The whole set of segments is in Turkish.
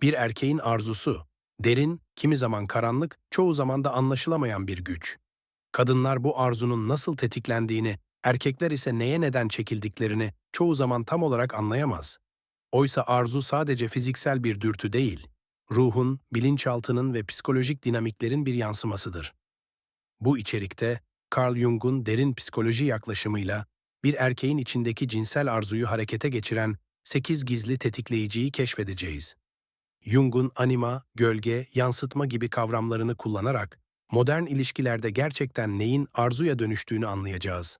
Bir erkeğin arzusu, derin, kimi zaman karanlık, çoğu zaman da anlaşılamayan bir güç. Kadınlar bu arzunun nasıl tetiklendiğini, erkekler ise neye neden çekildiklerini çoğu zaman tam olarak anlayamaz. Oysa arzu sadece fiziksel bir dürtü değil, ruhun, bilinçaltının ve psikolojik dinamiklerin bir yansımasıdır. Bu içerikte Carl Jung'un derin psikoloji yaklaşımıyla bir erkeğin içindeki cinsel arzuyu harekete geçiren 8 gizli tetikleyiciyi keşfedeceğiz. Jung'un anima, gölge, yansıtma gibi kavramlarını kullanarak modern ilişkilerde gerçekten neyin arzuya dönüştüğünü anlayacağız.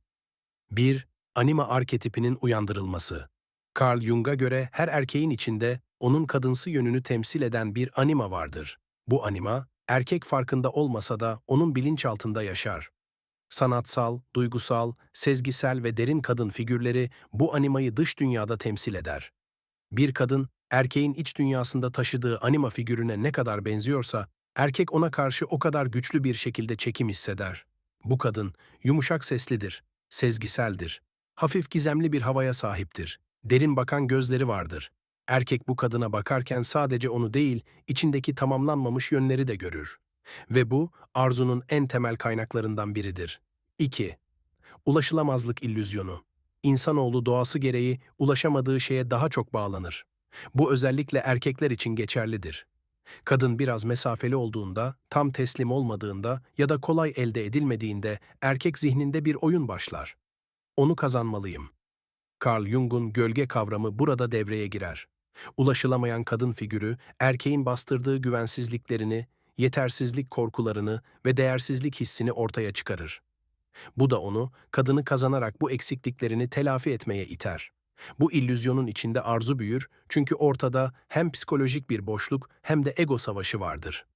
1. Anima arketipinin uyandırılması. Carl Jung'a göre her erkeğin içinde onun kadınsı yönünü temsil eden bir anima vardır. Bu anima, erkek farkında olmasa da onun bilinçaltında yaşar. Sanatsal, duygusal, sezgisel ve derin kadın figürleri bu animayı dış dünyada temsil eder. Bir kadın, erkeğin iç dünyasında taşıdığı anima figürüne ne kadar benziyorsa, erkek ona karşı o kadar güçlü bir şekilde çekim hisseder. Bu kadın, yumuşak seslidir, sezgiseldir, hafif gizemli bir havaya sahiptir, derin bakan gözleri vardır. Erkek bu kadına bakarken sadece onu değil, içindeki tamamlanmamış yönleri de görür. Ve bu, arzunun en temel kaynaklarından biridir. 2. Ulaşılamazlık illüzyonu. İnsanoğlu doğası gereği ulaşamadığı şeye daha çok bağlanır. Bu özellikle erkekler için geçerlidir. Kadın biraz mesafeli olduğunda, tam teslim olmadığında ya da kolay elde edilmediğinde erkek zihninde bir oyun başlar. Onu kazanmalıyım. Carl Jung'un gölge kavramı burada devreye girer. Ulaşılamayan kadın figürü, erkeğin bastırdığı güvensizliklerini, yetersizlik korkularını ve değersizlik hissini ortaya çıkarır. Bu da onu, kadını kazanarak bu eksikliklerini telafi etmeye iter. Bu illüzyonun içinde arzu büyür çünkü ortada hem psikolojik bir boşluk hem de ego savaşı vardır.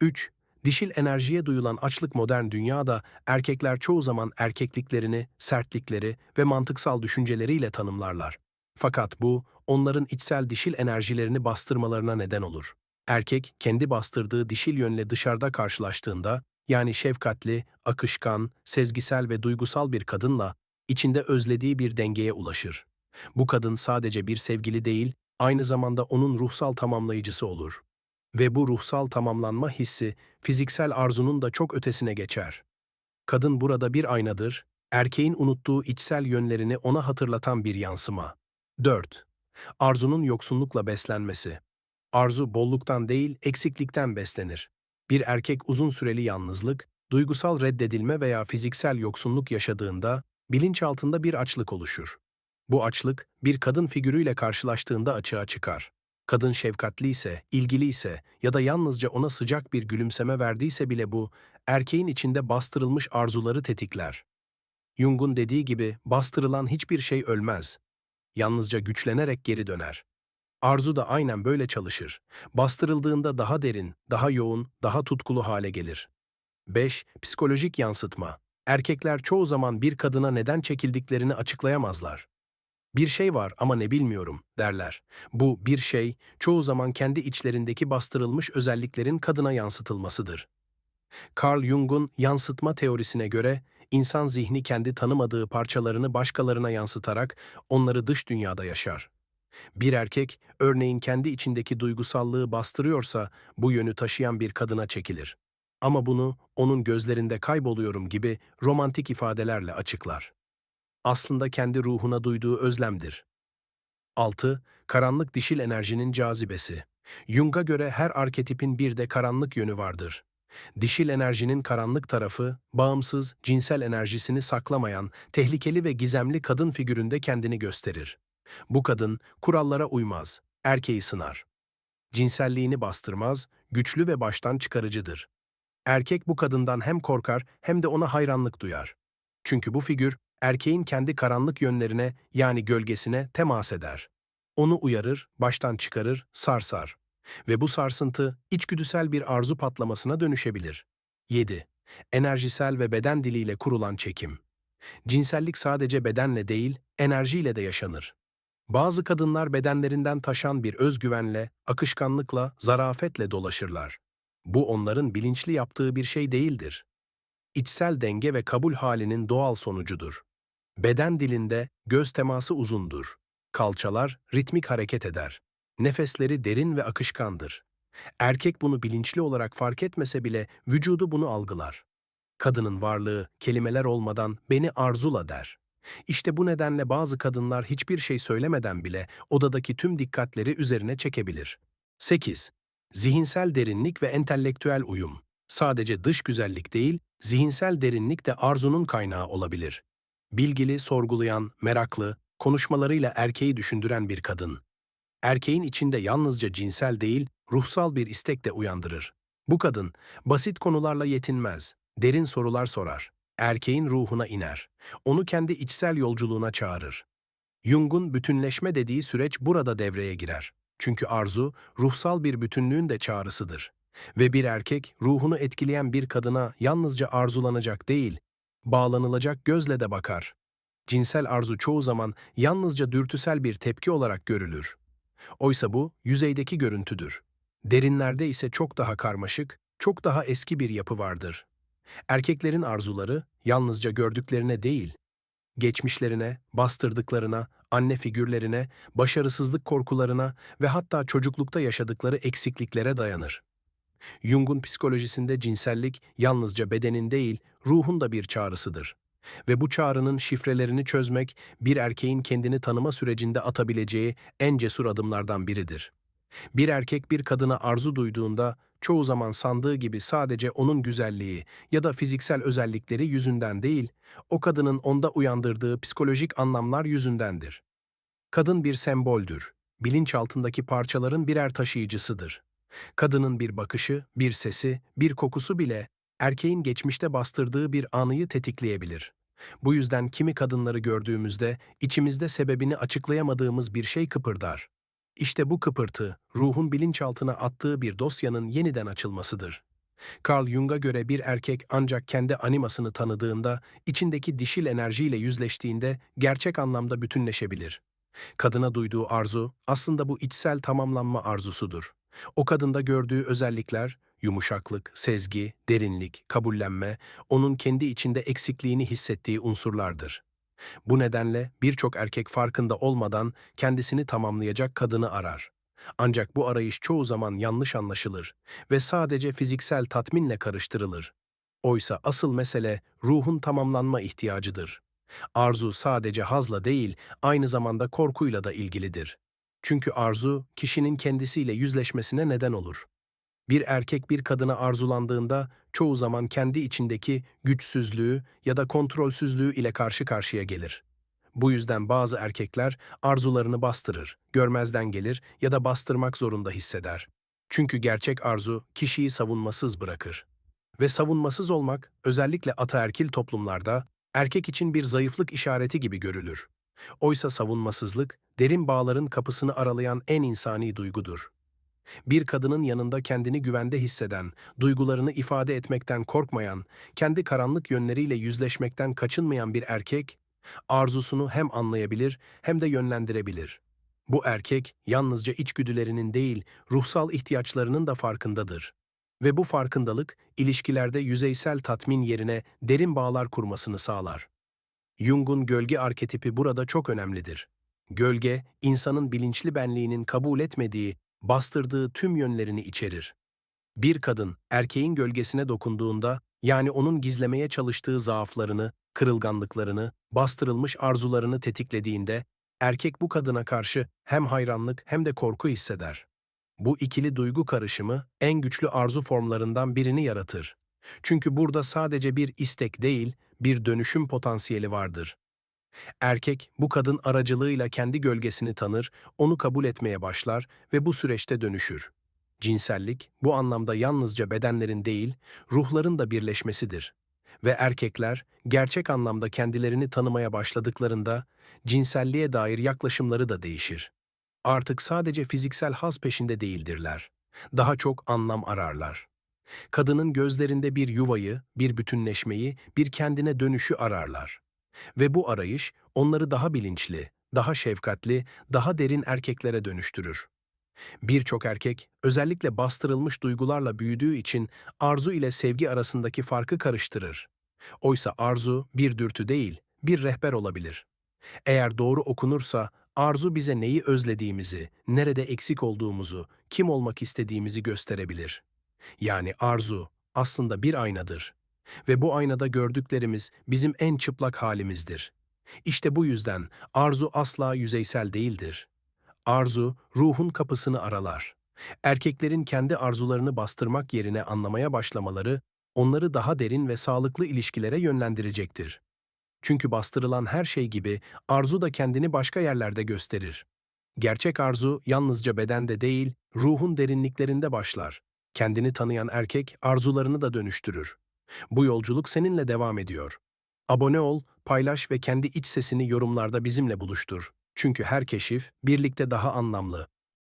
3. Dişil enerjiye duyulan açlık modern dünyada erkekler çoğu zaman erkekliklerini, sertlikleri ve mantıksal düşünceleriyle tanımlarlar. Fakat bu, onların içsel dişil enerjilerini bastırmalarına neden olur. Erkek, kendi bastırdığı dişil yönle dışarıda karşılaştığında, yani şefkatli, akışkan, sezgisel ve duygusal bir kadınla, içinde özlediği bir dengeye ulaşır. Bu kadın sadece bir sevgili değil, aynı zamanda onun ruhsal tamamlayıcısı olur. Ve bu ruhsal tamamlanma hissi, fiziksel arzunun da çok ötesine geçer. Kadın burada bir aynadır, erkeğin unuttuğu içsel yönlerini ona hatırlatan bir yansıma. 4. Arzunun yoksunlukla beslenmesi. Arzu bolluktan değil, eksiklikten beslenir. Bir erkek uzun süreli yalnızlık, duygusal reddedilme veya fiziksel yoksunluk yaşadığında bilinçaltında bir açlık oluşur. Bu açlık bir kadın figürüyle karşılaştığında açığa çıkar. Kadın şefkatli ise, ilgili ise ya da yalnızca ona sıcak bir gülümseme verdiyse bile bu, erkeğin içinde bastırılmış arzuları tetikler. Jung'un dediği gibi bastırılan hiçbir şey ölmez. Yalnızca güçlenerek geri döner. Arzu da aynen böyle çalışır. Bastırıldığında daha derin, daha yoğun, daha tutkulu hale gelir. 5. Psikolojik yansıtma. Erkekler çoğu zaman bir kadına neden çekildiklerini açıklayamazlar. Bir şey var ama ne bilmiyorum derler. Bu bir şey çoğu zaman kendi içlerindeki bastırılmış özelliklerin kadına yansıtılmasıdır. Carl Jung'un yansıtma teorisine göre insan zihni kendi tanımadığı parçalarını başkalarına yansıtarak onları dış dünyada yaşar. Bir erkek örneğin kendi içindeki duygusallığı bastırıyorsa bu yönü taşıyan bir kadına çekilir. Ama bunu onun gözlerinde kayboluyorum gibi romantik ifadelerle açıklar aslında kendi ruhuna duyduğu özlemdir. 6. Karanlık dişil enerjinin cazibesi. Jung'a göre her arketipin bir de karanlık yönü vardır. Dişil enerjinin karanlık tarafı, bağımsız, cinsel enerjisini saklamayan, tehlikeli ve gizemli kadın figüründe kendini gösterir. Bu kadın kurallara uymaz, erkeği sınar. Cinselliğini bastırmaz, güçlü ve baştan çıkarıcıdır. Erkek bu kadından hem korkar hem de ona hayranlık duyar. Çünkü bu figür erkeğin kendi karanlık yönlerine yani gölgesine temas eder. Onu uyarır, baştan çıkarır, sarsar. Ve bu sarsıntı içgüdüsel bir arzu patlamasına dönüşebilir. 7. Enerjisel ve beden diliyle kurulan çekim. Cinsellik sadece bedenle değil, enerjiyle de yaşanır. Bazı kadınlar bedenlerinden taşan bir özgüvenle, akışkanlıkla, zarafetle dolaşırlar. Bu onların bilinçli yaptığı bir şey değildir. İçsel denge ve kabul halinin doğal sonucudur. Beden dilinde göz teması uzundur. Kalçalar ritmik hareket eder. Nefesleri derin ve akışkandır. Erkek bunu bilinçli olarak fark etmese bile vücudu bunu algılar. Kadının varlığı kelimeler olmadan beni arzula der. İşte bu nedenle bazı kadınlar hiçbir şey söylemeden bile odadaki tüm dikkatleri üzerine çekebilir. 8. Zihinsel derinlik ve entelektüel uyum. Sadece dış güzellik değil, zihinsel derinlik de arzunun kaynağı olabilir. Bilgili, sorgulayan, meraklı, konuşmalarıyla erkeği düşündüren bir kadın. Erkeğin içinde yalnızca cinsel değil, ruhsal bir istek de uyandırır. Bu kadın, basit konularla yetinmez, derin sorular sorar, erkeğin ruhuna iner, onu kendi içsel yolculuğuna çağırır. Jung'un bütünleşme dediği süreç burada devreye girer. Çünkü arzu, ruhsal bir bütünlüğün de çağrısıdır. Ve bir erkek, ruhunu etkileyen bir kadına yalnızca arzulanacak değil, bağlanılacak gözle de bakar. Cinsel arzu çoğu zaman yalnızca dürtüsel bir tepki olarak görülür. Oysa bu, yüzeydeki görüntüdür. Derinlerde ise çok daha karmaşık, çok daha eski bir yapı vardır. Erkeklerin arzuları yalnızca gördüklerine değil, geçmişlerine, bastırdıklarına, anne figürlerine, başarısızlık korkularına ve hatta çocuklukta yaşadıkları eksikliklere dayanır. Jung'un psikolojisinde cinsellik yalnızca bedenin değil, ruhun da bir çağrısıdır. Ve bu çağrının şifrelerini çözmek, bir erkeğin kendini tanıma sürecinde atabileceği en cesur adımlardan biridir. Bir erkek bir kadına arzu duyduğunda, çoğu zaman sandığı gibi sadece onun güzelliği ya da fiziksel özellikleri yüzünden değil, o kadının onda uyandırdığı psikolojik anlamlar yüzündendir. Kadın bir semboldür, bilinçaltındaki parçaların birer taşıyıcısıdır. Kadının bir bakışı, bir sesi, bir kokusu bile erkeğin geçmişte bastırdığı bir anıyı tetikleyebilir. Bu yüzden kimi kadınları gördüğümüzde içimizde sebebini açıklayamadığımız bir şey kıpırdar. İşte bu kıpırtı, ruhun bilinçaltına attığı bir dosyanın yeniden açılmasıdır. Carl Jung'a göre bir erkek ancak kendi animasını tanıdığında, içindeki dişil enerjiyle yüzleştiğinde gerçek anlamda bütünleşebilir. Kadına duyduğu arzu aslında bu içsel tamamlanma arzusudur. O kadında gördüğü özellikler, yumuşaklık, sezgi, derinlik, kabullenme, onun kendi içinde eksikliğini hissettiği unsurlardır. Bu nedenle birçok erkek farkında olmadan kendisini tamamlayacak kadını arar. Ancak bu arayış çoğu zaman yanlış anlaşılır ve sadece fiziksel tatminle karıştırılır. Oysa asıl mesele ruhun tamamlanma ihtiyacıdır. Arzu sadece hazla değil, aynı zamanda korkuyla da ilgilidir. Çünkü arzu, kişinin kendisiyle yüzleşmesine neden olur. Bir erkek bir kadına arzulandığında çoğu zaman kendi içindeki güçsüzlüğü ya da kontrolsüzlüğü ile karşı karşıya gelir. Bu yüzden bazı erkekler arzularını bastırır, görmezden gelir ya da bastırmak zorunda hisseder. Çünkü gerçek arzu kişiyi savunmasız bırakır. Ve savunmasız olmak özellikle ataerkil toplumlarda erkek için bir zayıflık işareti gibi görülür. Oysa savunmasızlık, derin bağların kapısını aralayan en insani duygudur. Bir kadının yanında kendini güvende hisseden, duygularını ifade etmekten korkmayan, kendi karanlık yönleriyle yüzleşmekten kaçınmayan bir erkek, arzusunu hem anlayabilir hem de yönlendirebilir. Bu erkek yalnızca içgüdülerinin değil, ruhsal ihtiyaçlarının da farkındadır. Ve bu farkındalık, ilişkilerde yüzeysel tatmin yerine derin bağlar kurmasını sağlar. Jung'un gölge arketipi burada çok önemlidir. Gölge, insanın bilinçli benliğinin kabul etmediği, bastırdığı tüm yönlerini içerir. Bir kadın, erkeğin gölgesine dokunduğunda, yani onun gizlemeye çalıştığı zaaflarını, kırılganlıklarını, bastırılmış arzularını tetiklediğinde, erkek bu kadına karşı hem hayranlık hem de korku hisseder. Bu ikili duygu karışımı en güçlü arzu formlarından birini yaratır. Çünkü burada sadece bir istek değil, bir dönüşüm potansiyeli vardır. Erkek bu kadın aracılığıyla kendi gölgesini tanır, onu kabul etmeye başlar ve bu süreçte dönüşür. Cinsellik bu anlamda yalnızca bedenlerin değil, ruhların da birleşmesidir. Ve erkekler gerçek anlamda kendilerini tanımaya başladıklarında cinselliğe dair yaklaşımları da değişir. Artık sadece fiziksel haz peşinde değildirler. Daha çok anlam ararlar. Kadının gözlerinde bir yuvayı, bir bütünleşmeyi, bir kendine dönüşü ararlar. Ve bu arayış onları daha bilinçli, daha şefkatli, daha derin erkeklere dönüştürür. Birçok erkek özellikle bastırılmış duygularla büyüdüğü için arzu ile sevgi arasındaki farkı karıştırır. Oysa arzu bir dürtü değil, bir rehber olabilir. Eğer doğru okunursa Arzu bize neyi özlediğimizi, nerede eksik olduğumuzu, kim olmak istediğimizi gösterebilir. Yani arzu aslında bir aynadır. Ve bu aynada gördüklerimiz bizim en çıplak halimizdir. İşte bu yüzden arzu asla yüzeysel değildir. Arzu, ruhun kapısını aralar. Erkeklerin kendi arzularını bastırmak yerine anlamaya başlamaları, onları daha derin ve sağlıklı ilişkilere yönlendirecektir. Çünkü bastırılan her şey gibi arzu da kendini başka yerlerde gösterir. Gerçek arzu yalnızca bedende değil, ruhun derinliklerinde başlar. Kendini tanıyan erkek arzularını da dönüştürür. Bu yolculuk seninle devam ediyor. Abone ol, paylaş ve kendi iç sesini yorumlarda bizimle buluştur. Çünkü her keşif birlikte daha anlamlı.